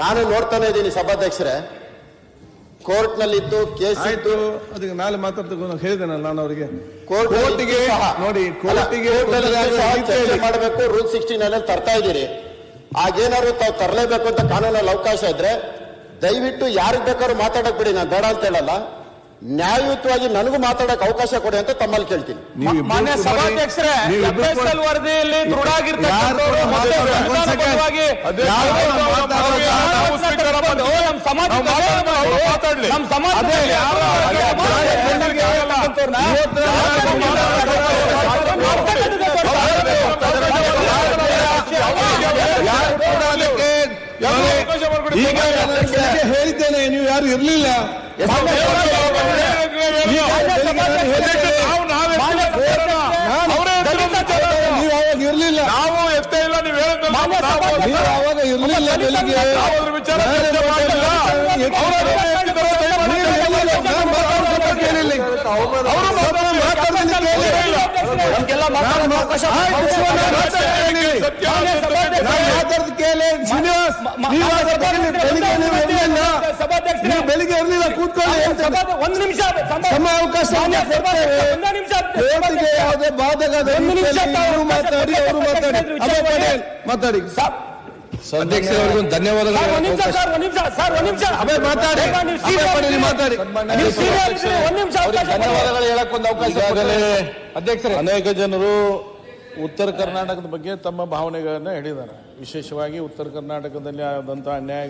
ನಾನು ನೋಡ್ತಾನೆ ಇದ್ದೀನಿ ಸಭಾಧ್ಯಕ್ಷರೇ. ಕೋರ್ಟ್ನಲ್ಲಿ ಇದ್ದು ಕೇಸ್ ಆಯ್ತು ಇತ್ತು ಅದಕ್ಕೆ ನಾಳೆ ಮಾತಾಡ್ತಕ್ಕ ಹೇಳಿದ್ದೇನಲ್ಲ ನಾನು ಅವರಿಗೆ. ಕೋರ್ಟ್ ಕೋರ್ಟಿಗೆ ನೋಡಿ ಕೋರ್ಟಿಗೆ ಮಾಡಬೇಕು ರೂಲ್ ಸಿಕ್ಸ್ಟೀನ್ ಅಲ್ಲಿ ತರ್ತಾ ಇದ್ದೀರಿ. ಆಗೇನಾದ್ರು ತಾವು ತರಲೇಬೇಕು ಅಂತ ಕಾನೂನಲ್ಲಿ ಅವಕಾಶ ಇದ್ರೆ ದಯವಿಟ್ಟು ಯಾರಿಗೆ ಬೇಕಾದ್ರೂ ಮಾತಾಡಕ್ ಬಿಡಿ ನಾನು ಬೇಡ ಅಂತ ಹೇಳಲ್ಲ. ನ್ಯಾಯಯುತವಾಗಿ ನನಗೂ ಮಾತಾಡಕ್ ಅವಕಾಶ ಕೊಡಿ ಅಂತ ತಮ್ಮಲ್ಲಿ ಕೇಳ್ತೀನಿ. ಮಾನ್ಯ. ಸಭಾಧ್ಯಕ್ಷರೇ. ವರದಿಯಲ್ಲಿ ಯಾರು ದೃಢಾಗಿರ್ತಕ್ಕಂಥವ್ರು ಯಾರು ನಮ್ಮ ಅದಕ್ಕೆ ಈಗ ಹೇಳಿದ್ದೇನೆ ನೀವು ಯಾರು ಇರ್ಲಿಲ್ಲ ಈಗ ಬೆಳಿಗ್ಗೆ ನಾನು ಹೇಳಿದ್ದೇನೆ. ನೀವು ಅವಾಗ ಇರ್ಲಿಲ್ಲ ನಾವು ಎತ್ತೇ ಇಲ್ಲ ನೀವು ಅವಾಗ ಇರ್ಲಿಲ್ಲ ಬೆಳಿಗ್ಗೆ ಅದ್ರ ವಿಚಾರ ಚರ್ಚೆ ಮಾಡಿಲ್ಲ. ಅವ್ರು ಹೇಳ್ತಿದ್ದಾರೆ, ಶ್ರೀನಿವಾಸ್ ನೀವು. ಬೆಳಿಗ್ಗೆ ನೀವು ನೀವು ಬೆಳಿಗ್ಗೆ ಇರಲಿಲ್ಲ ಕೂತ್ಕೊಳ್ಳಿ ಒಂದು ನಿಮಿಷ ಸಮ ಅವಕಾಶ ಯಾವುದೇ ಬಾಧಕ ಒಂದು ನಿಮಿಷ ಅವರು ಮಾತಾಡಿ ಅವರು ಮಾತಾಡಿ. ಮಾತಾಡಿ. ಅಧ್ಯಕ್ಷರವರಿಗೂ ಧನ್ಯವಾದಗಳು ಸರ್, ಒಂದ್ ನಿಮಿಷ ಸರ್ ಒಂದ್ ನಿಮಿಷ ಸರ್ ಒಂದ್ ನಿಮಿಷ. ಅಭಯ್ ಮಾತಾಡಿ. ದಯಮಾಡಿ ನೀವು ಅಭಯ್ serious ಪಟೇಲ್ ಇರಿ. ಮಾತಾಡಿ. ನೀವು serious ಇರಿ. ಒಂದ್ ನಿಮಿಷ ಅವಕಾಶ ಧನ್ಯವಾದಗಳು ಹೇಳಕ್ ಒಂದು ಅವಕಾಶ ಈಗಾಗಲೇ ಅಧ್ಯಕ್ಷರೇ. ಅನೇಕ ಜನರು ಉತ್ತರ ಕರ್ನಾಟಕದ ಬಗ್ಗೆ ತಮ್ಮ ಭಾವನೆಗಳನ್ನ ಹೇಳಿದ್ದಾರೆ. ವಿಶೇಷವಾಗಿ ಉತ್ತರ ಕರ್ನಾಟಕದಲ್ಲಿ ಆದಂತಹ ಅನ್ಯಾಯ